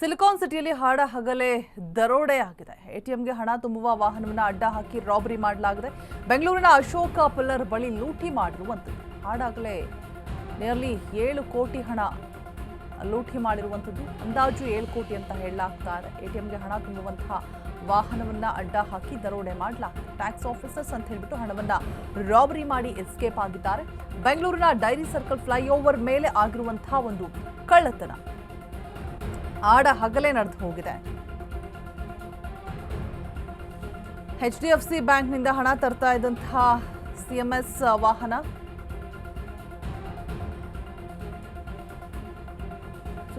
Silicon ಸಿಟಿಯಲ್ಲಿ ಹಾಡ ಹಗಲೇ ದರೋಡೆ ಆಗಿದೆ ಎಟಿಎಂಗೆ ಹಣ ತುಂಬುವ ವಾಹನವನ್ನು ಅಡ್ಡ ಹಾಕಿ ರಾಬರಿ ಮಾಡಲಾಗಿದೆ. ಬೆಂಗಳೂರಿನ ಅಶೋಕ ಪಿಲ್ಲರ್ ಬಳಿ ಲೂಟಿ ಮಾಡಿರುವಂಥದ್ದು ಹಾಡಾಗಲೇ ನಿಯರ್ಲಿ ಏಳು ಕೋಟಿ ಹಣ ಲೂಟಿ ಮಾಡಿರುವಂಥದ್ದು ಅಂದಾಜು ಏಳು ಕೋಟಿ ಅಂತ ಹೇಳಲಾಗ್ತಾ ಇದೆ ಎಟಿಎಂಗೆ ಹಣ ತುಂಬುವಂತಹ ವಾಹನವನ್ನ ಅಡ್ಡ ಹಾಕಿ ದರೋಡೆ ಮಾಡಲಾಗಿದೆ. ಟ್ಯಾಕ್ಸ್ ಆಫೀಸರ್ಸ್ ಅಂತ ಹೇಳಿಬಿಟ್ಟು ಹಣವನ್ನ ರಾಬರಿ ಮಾಡಿ ಎಸ್ಕೇಪ್ ಆಗಿದ್ದಾರೆ. ಬೆಂಗಳೂರಿನ ಡೈರಿ ಸರ್ಕಲ್ ಫ್ಲೈಓವರ್ ಮೇಲೆ ಆಗಿರುವಂತಹ ಒಂದು ಕಳ್ಳತನ. ಆಡ ಹಗಲೇ ನಡೆದು ಹೋಗಿದೆ. ಎಚ್ ಡಿ ಎಫ್ ಸಿ ಬ್ಯಾಂಕ್ನಿಂದ ಹಣ ತರ್ತಾ ಇದ್ದಂತಹ ಸಿಎಂಎಸ್ ವಾಹನ.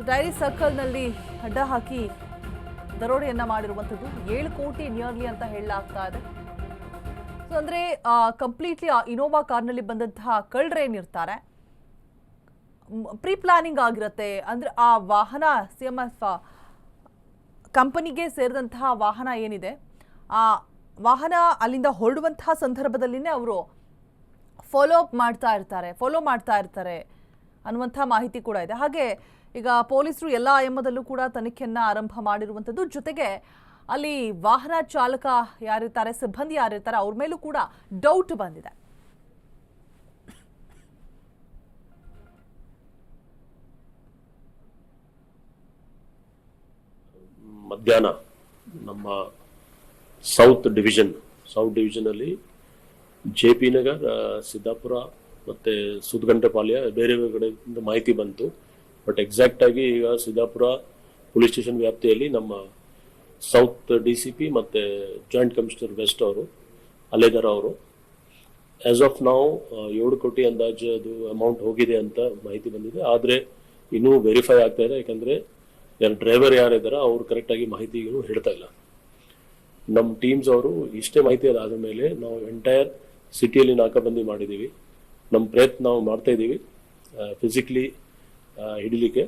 ಡೈರಿ ಸರ್ಕಲ್ನಲ್ಲಿ ಅಡ್ಡ ಹಾಕಿ ದರೋಡೆಯನ್ನ ಮಾಡಿರುವಂಥದ್ದು. ಏಳು ಕೋಟಿ ನಿಯರ್ಲಿ ಅಂತ ಹೇಳಲಾಗ್ತಾ ಇದೆ. ಸೊ, ಅಂದರೆ ಕಂಪ್ಲೀಟ್ಲಿ ಆ ಇನೋವಾ ಕಾರ್ನಲ್ಲಿ ಬಂದಂತಹ ಕಳ್ಳರೇನಿರ್ತಾರೆ ಪ್ರೀ ಪ್ಲಾನಿಂಗ್ ಆಗಿರುತ್ತೆ. ಅಂದ್ರೆ ಆ ವಾಹನ ಸಿ ಎಂ ಎಫ್ ಕಂಪನಿಗೆ ಸೇರಿದಂತಹ ವಾಹನ ಏನಿದೆ, ಆ ವಾಹನ ಅಲ್ಲಿಂದ ಹೊರಡುವಂತಹ ಸಂದರ್ಭದಲ್ಲಿನೇ ಅವರು ಫಾಲೋ ಅಪ್ ಮಾಡ್ತಾ ಇರ್ತಾರೆ ಫಾಲೋ ಮಾಡ್ತಾ ಇರ್ತಾರೆ ಅನ್ನುವಂಥ ಮಾಹಿತಿ ಕೂಡ ಇದೆ. ಹಾಗೆ ಈಗ ಪೊಲೀಸರು ಎಲ್ಲ ಆಯಾಮದಲ್ಲೂ ಕೂಡ ತನಿಖೆಯನ್ನು ಆರಂಭ ಮಾಡಿರುವಂಥದ್ದು ಜೊತೆಗೆ ಅಲ್ಲಿ ವಾಹನ ಚಾಲಕ ಯಾರಿರ್ತಾರೆ, ಸಿಬ್ಬಂದಿ ಯಾರಿರ್ತಾರೆ, ಅವ್ರ ಮೇಲೂ ಕೂಡ ಡೌಟ್ ಬಂದಿದೆ. ಮಧ್ಯಾಹ್ನ ನಮ್ಮ ಸೌತ್ ಡಿವಿಷನ್ ಸೌತ್ ಡಿವಿಷನಲ್ಲಿ ಜೆ ಪಿ ನಗರ್ ಸಿದ್ದಾಪುರ ಮತ್ತು ಸುದ್ಗಂಟೆಪಾಳ್ಯ ಬೇರೆ ಬೇರೆ ಕಡೆಯಿಂದ ಮಾಹಿತಿ ಬಂತು. ಬಟ್ ಎಕ್ಸಾಕ್ಟ್ ಆಗಿ ಈಗ ಸಿದ್ದಾಪುರ ಪೊಲೀಸ್ ಸ್ಟೇಷನ್ ವ್ಯಾಪ್ತಿಯಲ್ಲಿ ನಮ್ಮ ಸೌತ್ ಡಿ ಸಿ ಪಿ ಮತ್ತು ಜಾಯಿಂಟ್ ಕಮಿಷನರ್ ವೆಸ್ಟ್ ಅವರು ಅಲೆದರ್ ಅವರು ಆ್ಯಸ್ ಆಫ್ ನಾವು ಏಳು ಕೋಟಿ ಅಂದಾಜು ಅದು ಅಮೌಂಟ್ ಹೋಗಿದೆ ಅಂತ ಮಾಹಿತಿ ಬಂದಿದೆ. ಆದರೆ ಇನ್ನೂ ವೆರಿಫೈ ಆಗ್ತಾ ಇದೆ. ಯಾಕಂದರೆ ಯಾರು ಡ್ರೈವರ್ ಯಾರಿದ್ದಾರೆ ಅವ್ರು ಕರೆಕ್ಟಾಗಿ ಮಾಹಿತಿಗಳು ಹೇಳ್ತಾ ಇಲ್ಲ. ನಮ್ಮ ಟೀಮ್ಸ್ ಅವರು ಇಷ್ಟೇ ಮಾಹಿತಿ ಅದಾದ ಮೇಲೆ ನಾವು ಎಂಟೈರ್ ಸಿಟಿಯಲ್ಲಿ ನಾಕಾಬಂದಿ ಮಾಡಿದ್ದೀವಿ ನಮ್ಮ ಪ್ರಯತ್ನ ನಾವು ಮಾಡ್ತಾ ಇದ್ದೀವಿ ಫಿಸಿಕಲಿ ಹಿಡಿಲಿಕ್ಕೆ.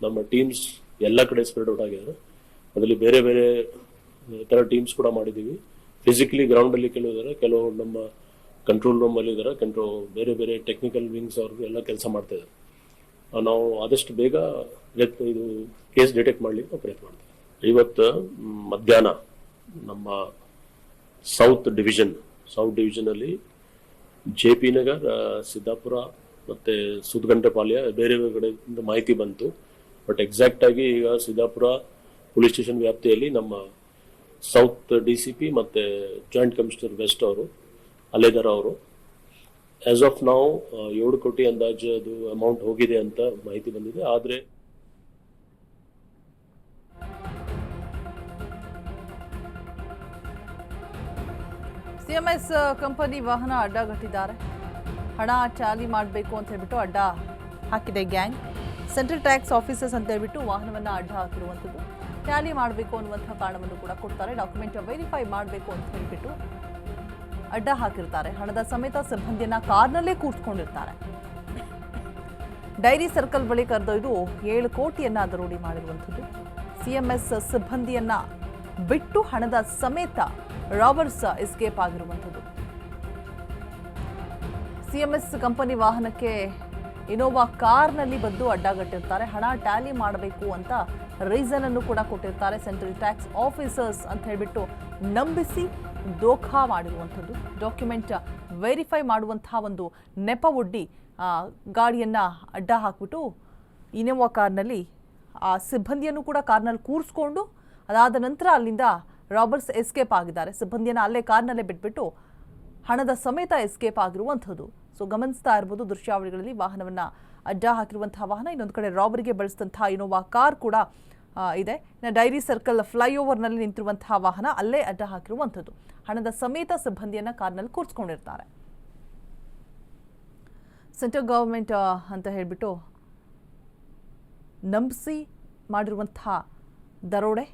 ನಮ್ಮ ಟೀಮ್ಸ್ ಎಲ್ಲ ಕಡೆ ಸ್ಪ್ರೆಡ್ ಔಟ್ ಆಗಿದ್ದಾರೆ ಅದರಲ್ಲಿ ಬೇರೆ ಬೇರೆ ಥರ ಟೀಮ್ಸ್ ಕೂಡ ಮಾಡಿದ್ದೀವಿ ಫಿಸಿಕಲಿ ಗ್ರೌಂಡಲ್ಲಿ ಕೆಲವು ಇದ್ದಾರೆ ಕೆಲವು ನಮ್ಮ ಕಂಟ್ರೋಲ್ ರೂಮಲ್ಲಿ ಇದ್ದಾರೆ ಕಂಟ್ರೋಲ್ ಬೇರೆ ಬೇರೆ ಟೆಕ್ನಿಕಲ್ ವಿಂಗ್ಸ್ ಅವರು ಎಲ್ಲ ಕೆಲಸ ಮಾಡ್ತಾ ಇದ್ದಾರೆ ನಾವು ಆದಷ್ಟು ಬೇಗ ಇದು ಕೇಸ್ ಡಿಟೆಕ್ಟ್ ಮಾಡಲಿಕ್ಕೆ ಪ್ರಯತ್ನ ಮಾಡ್ತೀವಿ. ಇವತ್ತು ಮಧ್ಯಾಹ್ನ ನಮ್ಮ ಸೌತ್ ಡಿವಿಷನ್, ಸೌತ್ ಡಿವಿಷನಲ್ಲಿ ಜೆ ಪಿ ನಗರ್ ಸಿದ್ದಾಪುರ ಮತ್ತು ಸುದ್ಗಂಟೆಪಾಳ್ಯ ಬೇರೆ ಬೇರೆ ಕಡೆಯಿಂದ ಮಾಹಿತಿ ಬಂತು. ಬಟ್ ಎಕ್ಸಾಕ್ಟ್ ಆಗಿ ಈಗ ಸಿದ್ದಾಪುರ ಪೊಲೀಸ್ ಸ್ಟೇಷನ್ ವ್ಯಾಪ್ತಿಯಲ್ಲಿ ನಮ್ಮ ಸೌತ್ ಡಿ ಸಿ ಪಿ ಮತ್ತು ಜಾಯಿಂಟ್ ಕಮಿಷನರ್ ವೆಸ್ಟ್ ಅವರು, ಅಲೆದರ್ ಅವರು ಆಸ್ ಆಫ್ ನಾವು ಏಳು ಕೋಟಿ ಅಂದಾಜು ಅದು ಅಮೌಂಟ್ ಹೋಗಿದೆ ಅಂತ ಮಾಹಿತಿ ಬಂದಿದೆ. ಆದರೆ ಸಿಎಂಎಸ್ ಕಂಪನಿ ವಾಹನ ಅಡ್ಡಗಟ್ಟಿದ್ದಾರೆ. ಹಣ ಚಾಲಿ ಮಾಡಬೇಕು ಅಂತ ಹೇಳ್ಬಿಟ್ಟು ಅಡ್ಡ ಹಾಕಿದೆ ಗ್ಯಾಂಗ್. ಸೆಂಟ್ರಲ್ ಟ್ಯಾಕ್ಸ್ ಆಫೀಸರ್ಸ್ ಅಂತ ಹೇಳ್ಬಿಟ್ಟು ವಾಹನವನ್ನು ಅಡ್ಡ ಹಾಕಿರುವಂಥದ್ದು. ಟ್ಯಾಲಿ ಮಾಡಬೇಕು ಅನ್ನುವಂಥ ಕಾರಣವನ್ನು ಕೂಡ ಕೊಡ್ತಾರೆ. ಡಾಕ್ಯುಮೆಂಟ್ ವೆರಿಫೈ ಮಾಡಬೇಕು ಅಂತ ಹೇಳ್ಬಿಟ್ಟು ಅಡ್ಡ ಹಾಕಿರ್ತಾರೆ. ಹಣದ ಸಮೇತ ಸಿಬ್ಬಂದಿಯನ್ನ ಕಾರ್ನಲ್ಲೇ ಕೂರ್ಸ್ಕೊಂಡಿರ್ತಾರೆ ಡೈರಿ ಸರ್ಕಲ್ ಬಳಿ ಕರೆದೊಯ್ದು ಏಳು ಕೋಟಿಯನ್ನ ದರೋಡಿ ಮಾಡಿರುವಂಥದ್ದು. ಸಿಎಂಎಸ್ ಸಿಬ್ಬಂದಿಯನ್ನ ಬಿಟ್ಟು ಹಣದ ಸಮೇತ ರಾಬರ್ಸ್ ಎಸ್ಕೇಪ್ ಆಗಿರುವಂಥದ್ದು. ಸಿಎಂಎಸ್ ಕಂಪನಿ ವಾಹನಕ್ಕೆ ಇನೋವಾ ಕಾರ್ನಲ್ಲಿ ಬಂದು ಅಡ್ಡಗಟ್ಟಿರ್ತಾರೆ. ಹಣ ಟ್ಯಾಲಿ ಮಾಡಬೇಕು ಅಂತ ರೀಸನ್ ಅನ್ನು ಕೂಡ ಕೊಟ್ಟಿರ್ತಾರೆ ಸೆಂಟ್ರಲ್ ಟ್ಯಾಕ್ಸ್ ಆಫೀಸರ್ಸ್ ಅಂತ ಹೇಳಿಬಿಟ್ಟು ನಂಬಿಸಿ ದೋಖಾ ಮಾಡಿರುವಂಥದ್ದು. ಡಾಕ್ಯುಮೆಂಟ್ ವೆರಿಫೈ ಮಾಡುವಂತಹ ಒಂದು ನೆಪ ಒಡ್ಡಿ ಗಾಡಿಯನ್ನ ಅಡ್ಡ ಹಾಕ್ಬಿಟ್ಟು ಇನೋವಾ ಕಾರ್ನಲ್ಲಿ ಆ ಸಿಬ್ಬಂದಿಯನ್ನು ಕೂಡ ಕಾರ್ನಲ್ಲಿ ಕೂರಿಸ್ಕೊಂಡು ಅದಾದ ನಂತರ ಅಲ್ಲಿಂದ ರಾಬರ್ಟ್ಸ್ ಎಸ್ಕೇಪ್ ಆಗಿದ್ದಾರೆ. ಸಿಬ್ಬಂದಿಯನ್ನು ಅಲ್ಲೇ ಕಾರ್ನಲ್ಲೇ ಬಿಟ್ಬಿಟ್ಟು ಹಣದ ಸಮೇತ ಎಸ್ಕೇಪ್ ಆಗಿರುವಂಥದ್ದು. ಸೊ ಗಮನಿಸ್ತಾ ಇರ್ಬೋದು ದೃಶ್ಯಾವಳಿಗಳಲ್ಲಿ ವಾಹನವನ್ನ ಅಡ್ಡ ಹಾಕಿರುವಂತಹ ವಾಹನ. ಇನ್ನೊಂದು ಕಡೆ ರಾಬರಿಗೆ ಬಳಸಿದಂತಹ ಇನೋವಾ ಕಾರ್ ಕೂಡ ಇದೆ. ಡೈರಿ ಸರ್ಕಲ್ ಫ್ಲೈಓವರ್ನಲ್ಲಿ ನಿಂತಿರುವಂತಹ ವಾಹನ ಅಲ್ಲೇ ಅಡ್ಡ ಹಾಕಿರುವಂಥದ್ದು. ಹಣದ ಸಮೇತ ಸಿಬ್ಬಂದಿಯನ್ನ ಕಾರ್ನಲ್ಲಿ ಕೂರಿಸ್ಕೊಂಡಿರ್ತಾರೆ. ಸೆಂಟ್ರಲ್ ಗವರ್ಮೆಂಟ್ ಅಂತ ಹೇಳಿಬಿಟ್ಟು ನಂಬಿಸಿ ಮಾಡಿರುವಂತಹ ದರೋಡೆ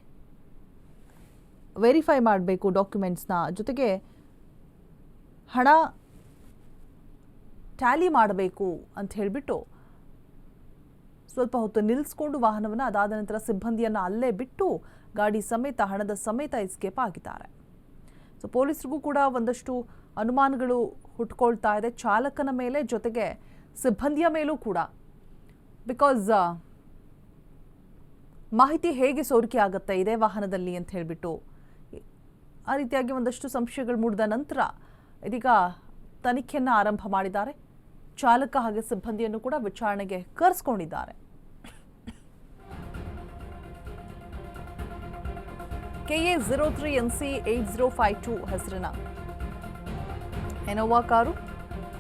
ವೆರಿಫೈ ಮಾಡಬೇಕು ಡಾಕ್ಯುಮೆಂಟ್ಸ್ನ ಜೊತೆಗೆ ಹಣ ಟ್ಯಾಲಿ ಮಾಡಬೇಕು ಅಂತ ಹೇಳಿಬಿಟ್ಟು ಸ್ವಲ್ಪ ಹೊತ್ತು ನಿಲ್ಲಿಸ್ಕೊಂಡು ವಾಹನವನ್ನು ಅದಾದ ನಂತರ ಸಿಬ್ಬಂದಿಯನ್ನು ಅಲ್ಲೇ ಬಿಟ್ಟು ಗಾಡಿ ಸಮೇತ, ಹಣದ ಸಮೇತ ಎಸ್ಕೇಪ್ ಆಗಿದ್ದಾರೆ. ಸೊ ಪೊಲೀಸರಿಗೂ ಕೂಡ ಒಂದಷ್ಟು ಅನುಮಾನಗಳು ಹುಟ್ಕೊಳ್ತಾ ಇದೆ. ಚಾಲಕನ ಮೇಲೆ ಜೊತೆಗೆ ಸಿಬ್ಬಂದಿಯ ಮೇಲೂ ಕೂಡ. ಬಿಕಾಸ್ ಮಾಹಿತಿ ಹೇಗೆ ಸೋರಿಕೆ ಆಗುತ್ತೆ ಇದೇ ವಾಹನದಲ್ಲಿ ಅಂತ ಹೇಳಿಬಿಟ್ಟು ಆ ರೀತಿಯಾಗಿ ಒಂದಷ್ಟು ಸಂಶಯಗಳು ಮೂಡಿದ ನಂತರ ಇದೀಗ ತನಿಖೆಯನ್ನು ಆರಂಭ ಮಾಡಿದ್ದಾರೆ. ಚಾಲಕ ಹಾಗೆ ಸಿಬ್ಬಂದಿಯನ್ನು ಕೂಡ ವಿಚಾರಣೆಗೆ ಕರೆಸ್ಕೊಂಡಿದ್ದಾರೆ. KA zero three N C eight zero five two ಹೆಸರಿನ ಎನೋವಾ ಕಾರು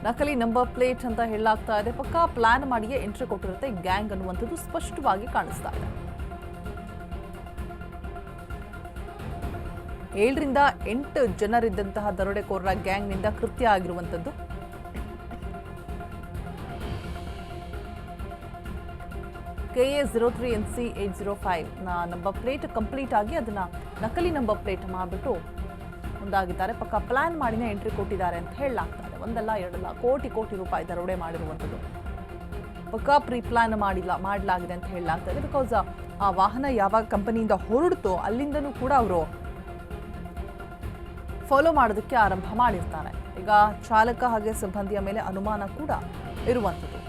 ನಕಲಿ ನಂಬರ್ ಪ್ಲೇಟ್ ಅಂತ ಹೇಳಲಾಗ್ತಾ ಇದೆ. ಪಕ್ಕಾ ಪ್ಲಾನ್ ಮಾಡಿಯೇ ಎಂಟ್ರಿ ಕೊಟ್ಟಿರುತ್ತೆ. ಗ್ಯಾಂಗ್ ಅನ್ನುವಂಥದ್ದು ಸ್ಪಷ್ಟವಾಗಿ ಕಾಣಿಸ್ತಾ ಇದೆ. ಏಳರಿಂದ ಎಂಟು ಜನರಿದ್ದಂತಹ ದರೋಡೆಕೋರರ ಗ್ಯಾಂಗ್ನಿಂದ ಕೃತ್ಯ ಆಗಿರುವಂಥದ್ದು. K A zero three N C eight zero five number plate complete ಆಗಿ ಅದನ್ನು ನಕಲಿ ನಂಬರ್ ಪ್ಲೇಟ್ ಮಾಡಿಬಿಟ್ಟು ಮುಂದಾಗಿದ್ದಾರೆ ಪಕ್ಕ ಪ್ಲಾನ್ ಮಾಡಿನೇ ಎಂಟ್ರಿ ಕೊಟ್ಟಿದ್ದಾರೆ ಅಂತ ಹೇಳಲಾಗ್ತಾರೆ ಒಂದಲ್ಲ, ಎರಡಲ್ಲ, ಕೋಟಿ ಕೋಟಿ ರೂಪಾಯಿ ದರೋಡೆ ಮಾಡಿರುವಂಥದ್ದು. ಪಕ್ಕ ಪ್ರೀ ಪ್ಲಾನ್ ಮಾಡಿಲ್ಲ, ಮಾಡಲಾಗಿದೆ ಅಂತ ಹೇಳಲಾಗ್ತಾ ಇದೆ. ಬಿಕಾಸ್ ಆ ವಾಹನ ಯಾವಾಗ ಕಂಪನಿಯಿಂದ ಹೊರಡ್ತೋ ಅಲ್ಲಿಂದನೂ ಕೂಡ ಅವರು ಫಾಲೋ ಮಾಡೋದಕ್ಕೆ ಆರಂಭ ಮಾಡಿರ್ತಾರೆ. ಈಗ ಚಾಲಕ ಹಾಗೆ ಸಿಬ್ಬಂದಿಯ ಮೇಲೆ ಅನುಮಾನ ಕೂಡ ಇರುವಂಥದ್ದು.